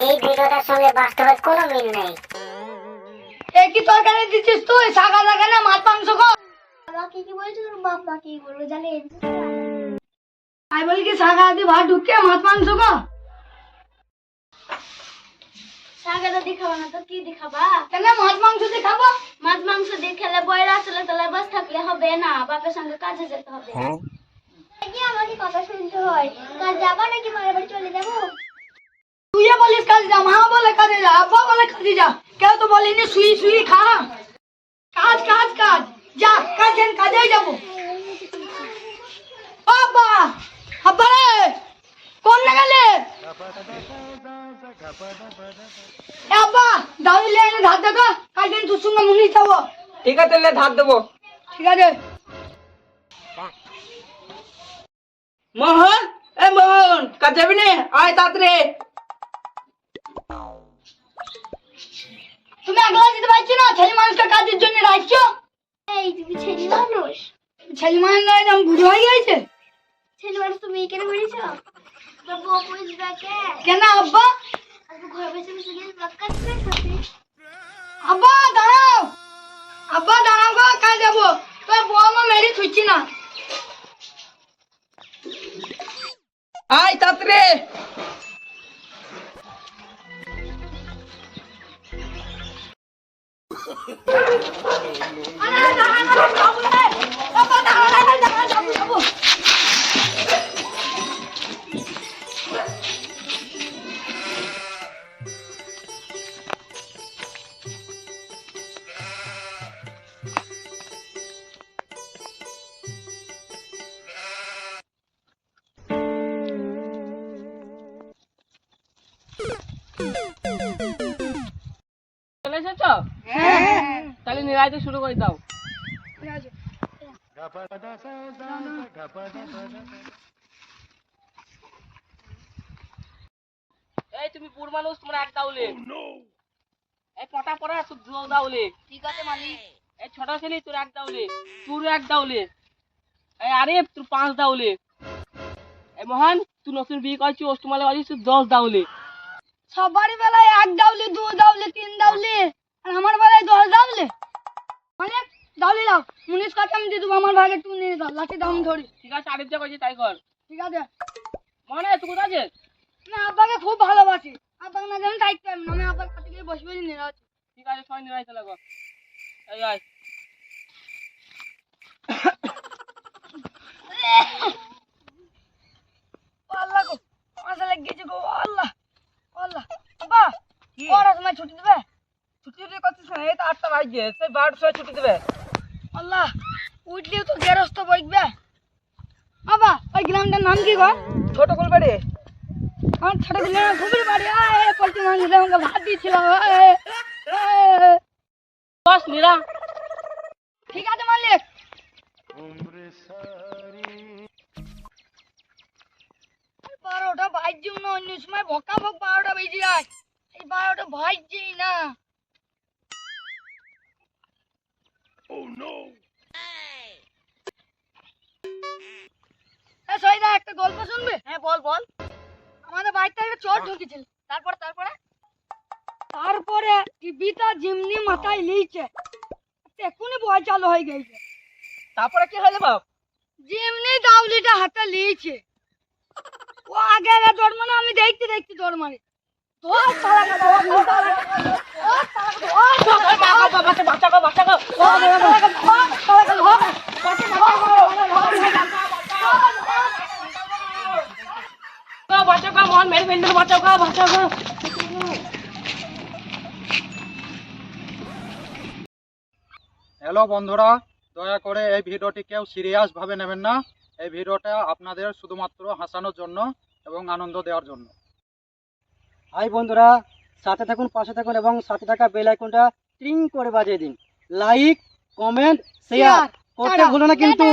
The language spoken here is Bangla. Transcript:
এই ভিডিওটার সঙ্গে বাস্তবের কোনো মিল নেই। এ কি তরকারি দিচ্ছিস তুই? শাখা দেখা না মাছ মাংস কর বাবাকে কি বলছো তোর বাবা কি বলল জানেন আমি বলি কি শাখা দি ভাত ঢুকে মাছ মাংস কর শাকাটা দেখাবো না তো কি দেখাবা? কেন মাছ মাংস দিয়ে খাব? মাছ মাংস দিয়ে খেলে বয়রা চলে তলে বাস থাকলে হবে না বাপের সঙ্গে কাজে যেতে হবে। কি আমাকে কথা শুনতে হয়? কাজ যাবা নাকি মায়ের বাড়ি চলে যাব? তুই বলিস কাজে যা মা বলে কাজে যা আব্বা বলে কাজে যা। কেউ তো বলিনি শুই শুই খা। কাজ কাজ কাজ। যা কাজে কাজেই যাব। আব্বা আব্বা রে কোন না গেলে? এ আব্বা দাউরি লে এনে ধার দেখো কাল দিন তোর সঙ্গে মুনি যাব ঠিক আছে লে ধার দেবো। ঠিক আছে। মোহন এ মোহন কাজ যাবি নে? আয় তাড়াতাড়ি। তুমি একলা যেতে পারছ না? ছেলে মানুষকে কাজের জন্য রাখছো? এই তুমি ছেলে মানুষ। ছেলে মানুষ নয় আমি বুড়ো হয়ে গেছে। ছেলে মানুষ তুমি এখানে বেরিয়েছ তোর বউ বুঝবে কে? কেন আব্বা? ঘরে বসে বসে গিয়ে ব্লগ খাবে আব্বা দাঁড়াও। আব্বা দাঁড়াও গো কাজ যাব। তোর বউ আমার মেরে ছুটছি না। আয় তাড়াতাড়ি। Oh, এসেছ? তাহলে শুরু করে দাও। তুমি মানুষ, তোমরা এক দাউলে। এই পড়া দাউলে ঠিক আছে মালিক এই ছোট ছেলে, তোর এক দাউলে। তোর এক দাউলে। এই আরে, তোর পাঁচ দাউলে। এই মহান, তুই নতুন বিয়ে করছিস বাজিস দশ দাউলে। সবারই বেলায় এক দাউলে, দু দাউলে, তিন দাউলে। আর আমার বেলায় দশ দাউলে মালিক দাউলে দাও। মুনিশ কাছে আমি দিয়ে দেবো আমার ভাগে তুমি নিয়ে দাও লাঠি দাম ধরি। ঠিক আছে আরেক যা করছি তাই কর। ঠিক আছে? মনে তুই কোথায় আছিস না আব্বাকে খুব ভালোবাসি। আব্বাকে না জানি পারবি না আমি আব্বার কাছে গিয়ে বসে বসে নিয়ে যাচ্ছি। ঠিক আছে ছয় নিরাইতে লাগো এই আয়। আল্লাহ গো লেগে গেছে গো আল্লাহ। আল্লাহ। আব্বা ওরা সময় ছুটি দেবে? ছুটি দিয়ে করছিস না এই তো আটটা বাজছে সেই বারোটার সময় ছুটি দেবে। আল্লাহ উঠলেও তো গেরস্ত বইকবে বাবা ওই গ্রামটার নাম কি গো? ছোট আমার ছোট বাড়ি। আয় পলটি আমাকে ভাত দিয়েছিল। আয়, আয়। বস নিরা। ঠিক আছে মালিক। বারোটা বাজছে না অন্য সময় ভকা ভক বারোটা বেজে যায়। এই বারোটা বাজছেই না। এ, সইদা, একটা গল্প শুনবে? হ্যাঁ বল বল। আমাদের বাড়িতে একটা চোর ঢুকেছিল। তারপর তারপরে? তারপরে টিভিটা যেমনি মাথায় লিয়েছে এখনই ভয় চালু হয়ে গেছে। তারপরে কি হলো বাপ? যেমনি দাউলিটা হাতে লিয়েছে ও আগে আগে দৌড় মানে আমি দেখতে দেখতে দৌড় মারি ধর শালাকে, ধর, শালাকে, ধর, ধর, বাচ্চা বাচ্চা গো বাচ্চা গো ধর, শালাকে, ধর, শালাকে, ধর, বাচ্চা, বাচ্চা, ধর, বাচ্চা গো মন মেরে ফেলতে বাচ্চা গো বাচ্চা গো। হ্যালো বন্ধুরা দয়া করে এই ভিডিওটি কেউ সিরিয়াস ভাবে নেবেন না। এই ভিডিওটা আপনাদের শুধুমাত্র হাসানোর জন্য এবং আনন্দ দেওয়ার জন্য। হাই বন্ধুরা সাথে থাকুন পাশে থাকুন এবং সাথে থাকা বেল আইকনটা ট্রিং করে বাজিয়ে দিন। লাইক কমেন্ট শেয়ার করতে ভুলো না কিন্তু।